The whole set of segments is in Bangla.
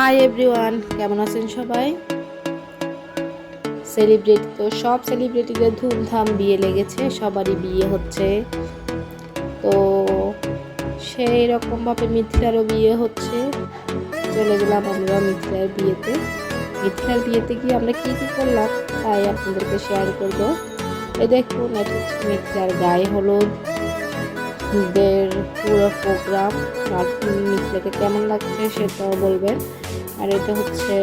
হাই এভরিওয়ান কেমন আছেন সবাই? সেলিব্রিটি তো সব সেলিব্রিটিদের ধুমধাম বিয়ে লেগেছে, সবারই বিয়ে হচ্ছে। তো সেই রকমভাবে মিথিলারও বিয়ে হচ্ছে। চলে গেলাম আমরা মিথিলার বিয়েতে। মিথিলার বিয়েতে গিয়ে আমরা কী কী করলাম, তাই আপনাদেরকে শেয়ার করব। এ দেখুন, এটা হচ্ছে মিথিলার গায়ে হলুদ। দের পুরো প্রোগ্রাম আর মিথিলাকে কেমন লাগছে সেটাও বলবেন আর এটা হচ্ছে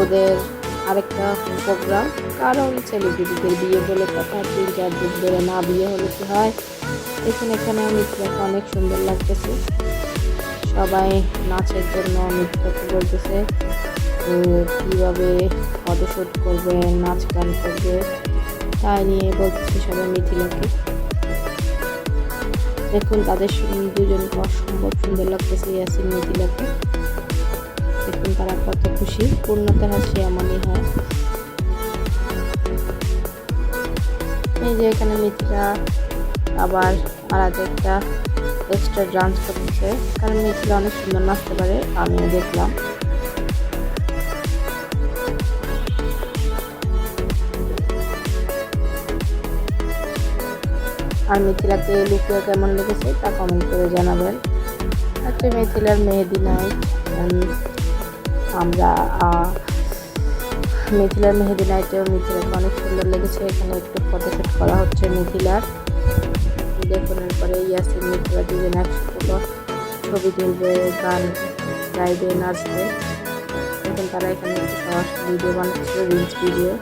ওদের আরেকটা প্রোগ্রাম কারণ সেলিব্রিটিদের বিয়ে বলে কথা তিন, চার দিন ধরে না বিয়ে হলে কি হয়? এখানে এখানে মিথিলাকে অনেক সুন্দর লাগতেছে। সবাই নাচের জন্য মিথিলাকে বলতেছে কীভাবে ফটোশ্যুট করবে, নাচ গান করবে তাই নিয়ে বলতেছে সবাই মিথিলাকে। দেখুন, তাদের দুজনকে অসম্ভব সুন্দর লাগতেছে ইয়াসিন মিথিলাকে। দেখুন তারা কত খুশি। পূর্ণতার হাসি এমনই হয়। এই যে এখানে মিথিলা আবার আলাদা একটা এক্সট্রা ডান্স করতেছে। কারণ মিথিলা অনেক সুন্দর নাচতে পারে, আমিও দেখলাম। আর মিথিলাকে লুকিয়ে কেমন লেগেছে তা কমেন্ট করে জানাবেন। আচ্ছা মিথিলার মেহেদি নাইট আমরা মিথিলার মেহেদি নাইটেও মিথিলাকে অনেক সুন্দর লেগেছে। এখানে একটু ফটোশ্যুট করা হচ্ছে মিথিলার। দেখুন, এরপরে ইয়াসিন, মিথিলা দুজন একসাথে ছবি তুলবে, গান গাইবে, নাচবে। এখন তারা এখানে ভিডিও বানাচ্ছিল রিলস ভিডিও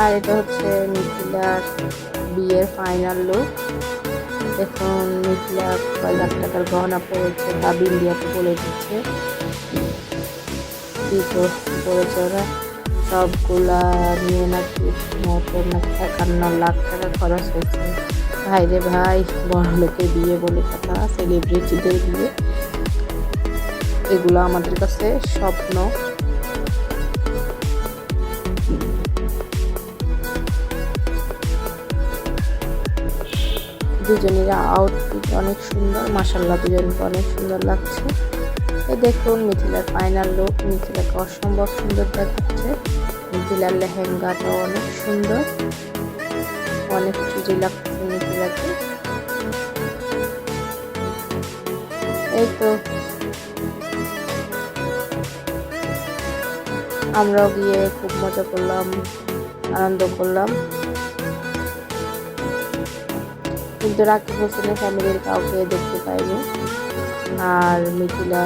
আর এটা হচ্ছে মিথিলার বিয়ের ফাইনাল লুক এখন মিথিলা কয় লাখ টাকার গহনা পড়েছে তা বিন্দিয়াকে বলে দিচ্ছে। করেছে ওরা, সবগুলা নিয়ে নাকি মতো নাকি একান্ন লাখ টাকা খরচ হয়েছে। ভাই রে ভাই, বড় লোকের বিয়ে বলে কথা সেলিব্রিটিদের বিয়ে। এগুলো আমাদের কাছে স্বপ্ন। দুজনেরা আউটফিট অনেক সুন্দর মাসাল্লাহ দুজনকে অনেক সুন্দর লাগছে। এই দেখুন, মিথিলার ফাইনাল লুক মিথিলাকে অসম্ভব সুন্দর দেখাচ্ছে। মিথিলার লেহেঙ্গাটাও অনেক সুন্দর। অনেক চুজি লাগছে মিথিলাকে। এই তো আমরাও গিয়ে খুব মজা করলাম, আনন্দ করলাম। কিন্তু রাকিব হোসেনের ফ্যামিলির কাউকে দেখতে পাইনি। আর মিথিলা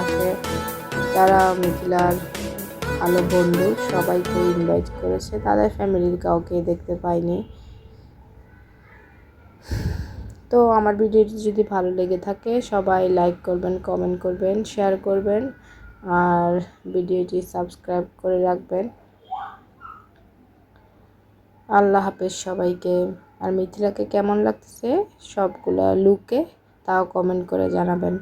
আছে। যারা মিথিলার ভালো বন্ধু, সবাইকে ইনভাইট করেছে। তাদের ফ্যামিলির কাউকে দেখতে পাইনি। তো আমার ভিডিওটি যদি ভালো লেগে থাকে, সবাই লাইক করবেন কমেন্ট করবেন শেয়ার করবেন, আর ভিডিওটি সাবস্ক্রাইব করে রাখবেন। আল্লাহ হাফেজ সবাইকে। আর মিথিলাকে কেমন লাগতেছে সবগুলা লুকে তাও কমেন্ট করে জানাবেন।